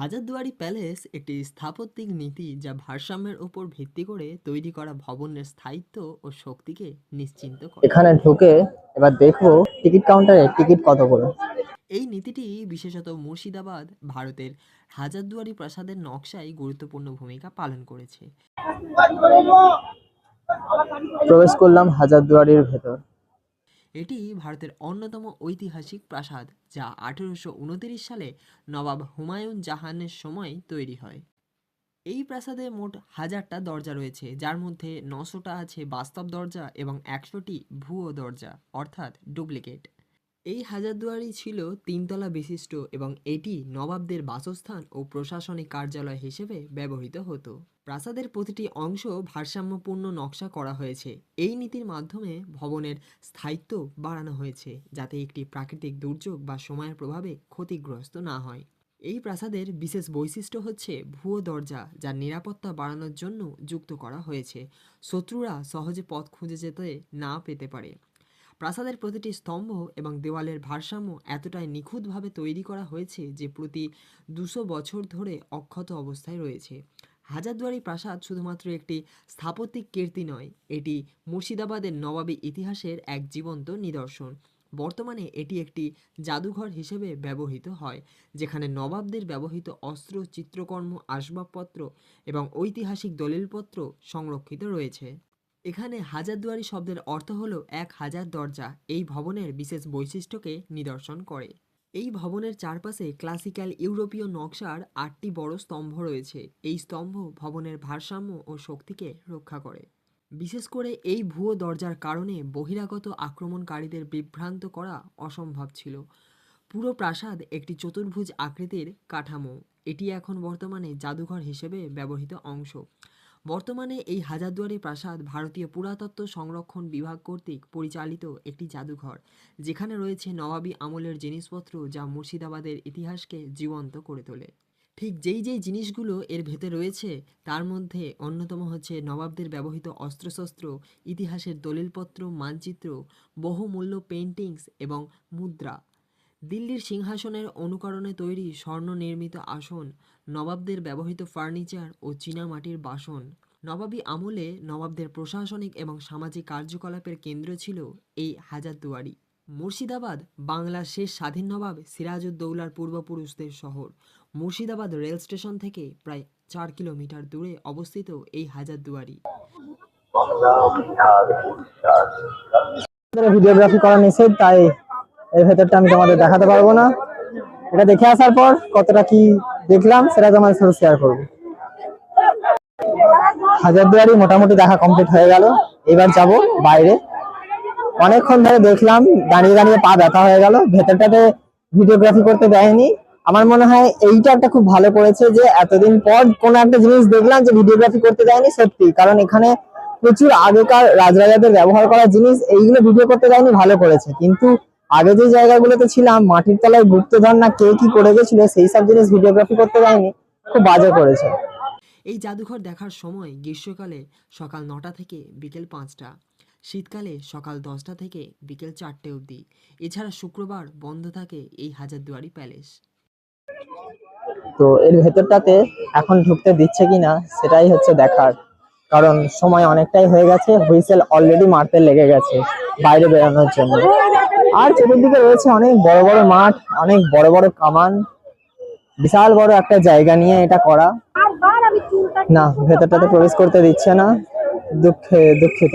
Hazarduari palace একটি স্থাপত্যিক নীতি যা ভারসাম্যের উপর ভিত্তি করে তৈরি করা ভবনের স্থায়িত্ব ও শক্তিকে নিশ্চিন্ত করে। এখানে ঢুকে এবার দেখব টিকিট কাউন্টারে টিকিট কত করে। এই নীতিটি বিশেষত মুর্শিদাবাদ ভারতের হাজারদুয়ারি প্রাসাদের নকশায় গুরুত্বপূর্ণ ভূমিকা পালন করেছে। প্রবেশ করলাম হাজারদুয়ারির ভেতর। এটি ভারতের অন্যতম ঐতিহাসিক প্রাসাদ, যা আঠেরোশো সালে নবাব হুমায়ুন জাহানের সময় তৈরি হয়। এই প্রাসাদে মোট হাজারটা দরজা রয়েছে, যার মধ্যে নশোটা আছে বাস্তব দরজা এবং একশোটি ভুয়ো দরজা, অর্থাৎ ডুপ্লিকেট। এই হাজারদুয়ারি ছিল তিনতলা বিশিষ্ট এবং এটি নবাবদের বাসস্থান ও প্রশাসনিক কার্যালয় হিসেবে ব্যবহৃত হতো। প্রাসাদের প্রতিটি অংশ ভারসাম্যপূর্ণ নকশা করা হয়েছে। এই নীতির মাধ্যমে ভবনের স্থায়িত্ব বাড়ানো হয়েছে, যাতে একটি প্রাকৃতিক দুর্যোগ বা সময়ের প্রভাবে ক্ষতিগ্রস্ত না হয়। এই প্রাসাদের বিশেষ বৈশিষ্ট্য হচ্ছে ভুয়ো দরজা, যা নিরাপত্তা বাড়ানোর জন্য যুক্ত করা হয়েছে। শত্রুরা সহজে পথ খুঁজে যেতে না পেতে পারে। প্রাসাদের প্রতিটি স্তম্ভ এবং দেওয়ালের ভারসাম্য এতটাই নিখুঁতভাবে তৈরি করা হয়েছে যে প্রতি দুশো বছর ধরে অক্ষত অবস্থায় রয়েছে। হাজারদুয়ারি প্রাসাদ শুধুমাত্র একটি স্থাপত্যিক কীর্তি নয়, এটি মুর্শিদাবাদের নবাবী ইতিহাসের এক জীবন্ত নিদর্শন। বর্তমানে এটি একটি জাদুঘর হিসেবে ব্যবহৃত হয়, যেখানে নবাবদের ব্যবহৃত অস্ত্র, চিত্রকর্ম, আসবাবপত্র এবং ঐতিহাসিক দলিলপত্র সংরক্ষিত রয়েছে। এখানে হাজারদুয়ারি শব্দের অর্থ হলো এক হাজার দরজা। এই ভবনের বিশেষ বৈশিষ্ট্যকে নিদর্শন করে। এই ভবনের চারপাশে ক্লাসিক্যাল ইউরোপীয় নকশার আটটি বড় স্তম্ভ রয়েছে। এই স্তম্ভ ভবনের ভারসাম্য ও শক্তিকে রক্ষা করে। বিশেষ করে এই ভুয়ো দরজার কারণে বহিরাগত আক্রমণকারীদের বিভ্রান্ত করা অসম্ভব ছিল। পুরো প্রাসাদ একটি চতুর্ভুজ আকৃতির কাঠামো। এটি এখন বর্তমানে জাদুঘর হিসেবে ব্যবহৃত অংশ। বর্তমানে এই হাজারদুয়ারি প্রাসাদ ভারতীয় পুরাতত্ত্ব সংরক্ষণ বিভাগ কর্তৃক পরিচালিত একটি জাদুঘর, যেখানে রয়েছে নবাবী আমলের জিনিসপত্র যা মুর্শিদাবাদের ইতিহাসকে জীবন্ত করে তোলে। ঠিক যেই যেই জিনিসগুলো এর ভেতরে রয়েছে, তার মধ্যে অন্যতম হচ্ছে নবাবদের ব্যবহৃত অস্ত্রশস্ত্র, ইতিহাসের দলিলপত্র, মানচিত্র, বহুমূল্য পেন্টিংস এবং মুদ্রা। দিল্লির সিংহাসনের অনুকরণে তৈরি স্বর্ণ নির্মিত আসন নবাবদের ব্যবহৃত ফার্নিচার ও চীনামাটির বাসন। নবাবী আমলে নবাবদের প্রশাসনিক এবং সামাজিক কার্যকলাপের কেন্দ্র ছিল এই হাজারদুয়ারি। মুর্শিদাবাদ বাংলার শেষ স্বাধীন নবাব সিরাজউদ্দৌলার পূর্বপুরুষদের শহর। মুর্শিদাবাদ রেল স্টেশন থেকে প্রায় চার কিলোমিটার দূরে অবস্থিত এই হাজারদুয়ারি। ভিডিওগ্রাফি করা নিষেধ তাই এর ভেতরটা আমি তোমাদের দেখাতে পারব না। এটা দেখে আসার পর কতটা কি দেখলাম, সেটা তোমাদের সাথে শেয়ার করব। হাজারদুয়ারি মোটামুটি দেখা কমপ্লিট হয়ে গেল। এবার যাব বাইরে। অনেকক্ষণ ধরে দেখলাম দাঁড়িয়ে দাঁড়িয়ে পা ব্যথা হয়ে গেল। ভেতরটাতে ভিডিওগ্রাফি করতে দেয়নি। আমার মনে হয় এইটা একটা খুব ভালো করেছে যে এতদিন পর কোনো একটা জিনিস দেখলাম যে ভিডিওগ্রাফি করতে দেয়নি সত্যি। কারণ এখানে প্রচুর আগেকার রাজরাজাদের ব্যবহার করা জিনিস, এইগুলো ভিডিও করতে দেয়নি, ভালো করেছে। কিন্তু আগে যে জায়গাগুলোতে ছিলাম মাটির তলায় গুপ্তধন না কে কি করে গেছিল সেই সব জিনিস ভিডিওগ্রাফি করতে দেয়নি খুব বাজে করেছে। এই জাদুঘর দেখার সময় গ্রীষ্মকালে সকাল নটা থেকে বিকেল পাঁচটা শীতকালে সকাল দশটা থেকে বিকেল চারটে অবধি। এছাড়া শুক্রবার বন্ধ থাকে এই হাজারদুয়ারি প্যালেস। তো এর ভেতরটাতে এখন ঢুকতে দিচ্ছে কিনা সেটাই হচ্ছে দেখার। কারণ সময় অনেকটাই হয়ে গেছে হুইসেল অলরেডি মারতে লেগে গেছে বাইরে বেরোনোর জন্য। আর চতুর্দিকে রয়েছে অনেক বড় বড় মাঠ, অনেক বড় বড় কামান। বিশাল বড় একটা জায়গা নিয়ে এটা করা। না, ভেতরটাতে প্রবেশ করতে দিচ্ছে না। দুঃখে, দুঃখিত।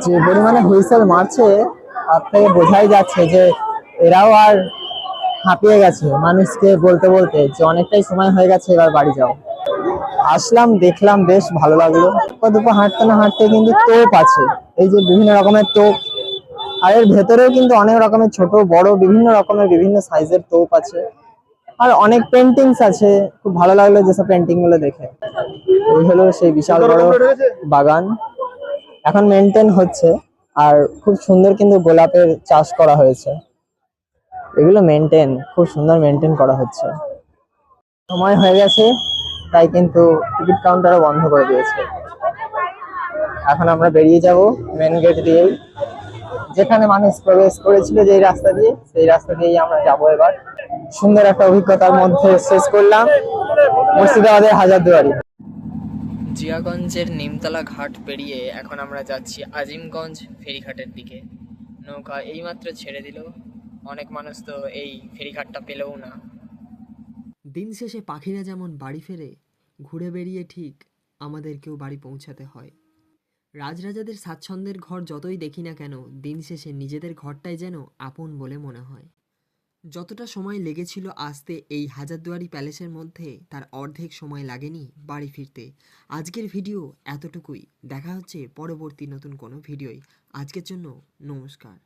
যে পরিমাণে হুইসেল মারছে, তার থেকে বোঝাই যাচ্ছে যে এরাও আর হাঁপিয়ে গেছে। মানুষকে বলতে বলতে যে অনেকটাই সময় হয়ে গেছে, এবার বাড়ি যাও। আসলাম, দেখলাম, বেশ ভালো লাগল। দুপো হাঁটতে না হাঁটতে কিন্তু তোপ আছে। এই যে বিভিন্ন রকমের তোপ আর এর ভেতরেও কিন্তু অনেক রকমের ছোট বড় বিভিন্ন রকমের বিভিন্ন সাইজের তোপ আছে। আর অনেক পেন্টিংস আছে। খুব ভালো লাগল যেসব পেন্টিংগুলো দেখে। এই হলো সেই বিশাল বড় বাগান। এখন মেনটেন হচ্ছে। আর খুব সুন্দর কিন্তু গোলাপের চাষ করা হয়েছে। এগুলো মেনটেন খুব সুন্দর মেনটেন করা হচ্ছে। সময় হয়ে গেছে তাই কিন্তু টিকিট কাউন্টারও বন্ধ করে দিয়েছে। এখন আমরা বেরিয়ে যাব মেন গেট দিয়েই। যেখানে মানুষ প্রবেশ করেছিল যেই রাস্তা দিয়ে সেই রাস্তা দিয়েই আমরা যাব এবার। সুন্দর একটা অভিজ্ঞতার মধ্যে শেষ করলাম। মুর্শিদাবাদের হাজারদুয়ারি জিয়াগঞ্জের নিমতলা ঘাট পেরিয়ে এখন আমরা যাচ্ছি আজিমগঞ্জ ফেরিঘাটের দিকে। নৌকা এইমাত্র ছেড়ে দিল। অনেক মানুষ তো এই ফেরিঘাটটা পেলেও না। দিন শেষে পাখিরা যেমন বাড়ি ফেরে ঘুরে বেরিয়ে ঠিক আমাদেরকেও বাড়ি পৌঁছাতে হয়। রাজরাজাদের স্বাচ্ছন্দ্যের ঘর যতই দেখি না কেন, দিন শেষে নিজেদের ঘরটাই যেন আপন বলে মনে হয়। যতটা সময় লেগেছিল আসতে এই হাজারদুয়ারি প্যালেসের মধ্যে, তার অর্ধেক সময় লাগেনি বাড়ি ফিরতে। আজকের ভিডিও এতটুকুই। দেখা হচ্ছে পরবর্তী নতুন কোনো ভিডিওই আজকের জন্য নমস্কার।